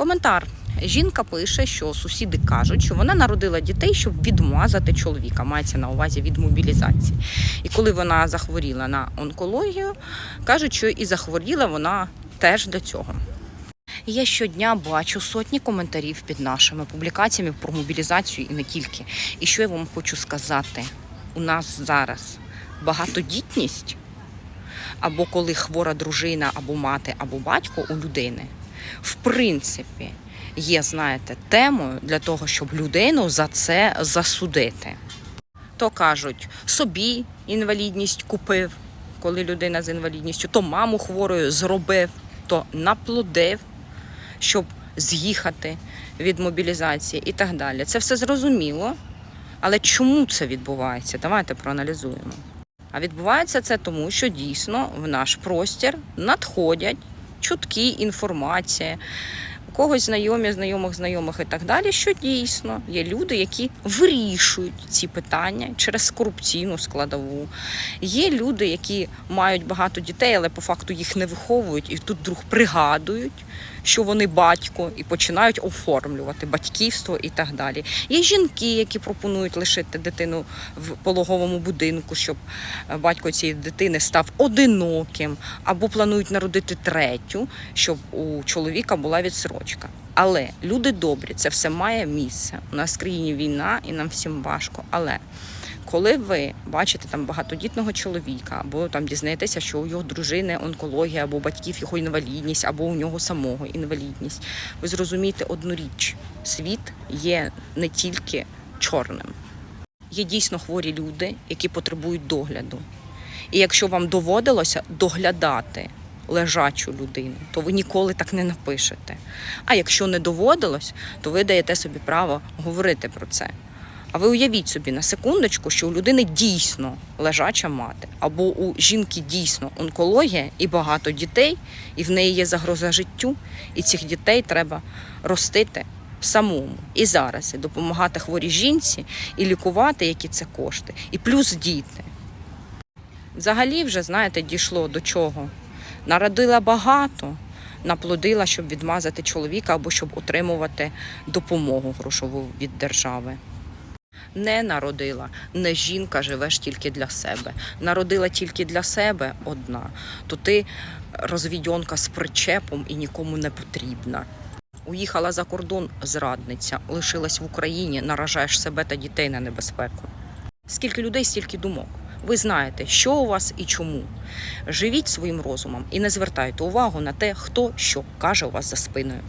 Коментар. Жінка пише, що сусіди кажуть, що вона народила дітей, щоб відмазати чоловіка. Мається на увазі від мобілізації. І коли вона захворіла на онкологію, кажуть, що і захворіла вона теж для цього. Я щодня бачу сотні коментарів під нашими публікаціями про мобілізацію і не тільки. І що я вам хочу сказати: у нас зараз багатодітність, або коли хвора дружина, або мати, або батько у людини, в принципі, є, знаєте, темою для того, щоб людину за це засудити. То кажуть, собі інвалідність купив, коли людина з інвалідністю, то маму хворою зробив, то наплодив, щоб з'їхати від мобілізації і так далі. Це все зрозуміло. Але чому це відбувається? Давайте проаналізуємо. А відбувається це тому, що дійсно в наш простір надходять чутки, інформація, у когось знайомі, знайомих, знайомих і так далі, що дійсно є люди, які вирішують ці питання через корупційну складову. Є люди, які мають багато дітей, але по факту їх не виховують, і тут вдруг пригадують, що вони батько, і починають оформлювати батьківство і так далі. Є жінки, які пропонують лишити дитину в пологовому будинку, щоб е, батько цієї дитини став одиноким, або планують народити третю, щоб у чоловіка була відсрочка. Але люди добрі, це все має місце. У нас в країні війна і нам всім важко. Але коли ви бачите там багатодітного чоловіка, або там дізнаєтеся, що у його дружини онкологія, або у батьків його інвалідність, або у нього самого інвалідність, ви зрозумієте одну річ: світ є не тільки чорним. Є дійсно хворі люди, які потребують догляду. І якщо вам доводилося доглядати лежачу людину, то ви ніколи так не напишете. А якщо не доводилось, то ви даєте собі право говорити про це. А ви уявіть собі на секундочку, що у людини дійсно лежача мати, або у жінки дійсно онкологія і багато дітей, і в неї є загроза життю, і цих дітей треба ростити самому і зараз, і допомагати хворій жінці, і лікувати, які це кошти, і плюс діти. Взагалі, вже знаєте, дійшло до чого. Народила багато, наплодила, щоб відмазати чоловіка або щоб отримувати допомогу грошову від держави. Не народила, не жінка живеш тільки для себе. Народила тільки для себе одна, то ти розвідьонка з причепом і нікому не потрібна. Уїхала за кордон зрадниця, лишилась в Україні, наражаєш себе та дітей на небезпеку. Скільки людей, стільки думок. Ви знаєте, що у вас і чому. Живіть своїм розумом і не звертайте увагу на те, хто що каже у вас за спиною.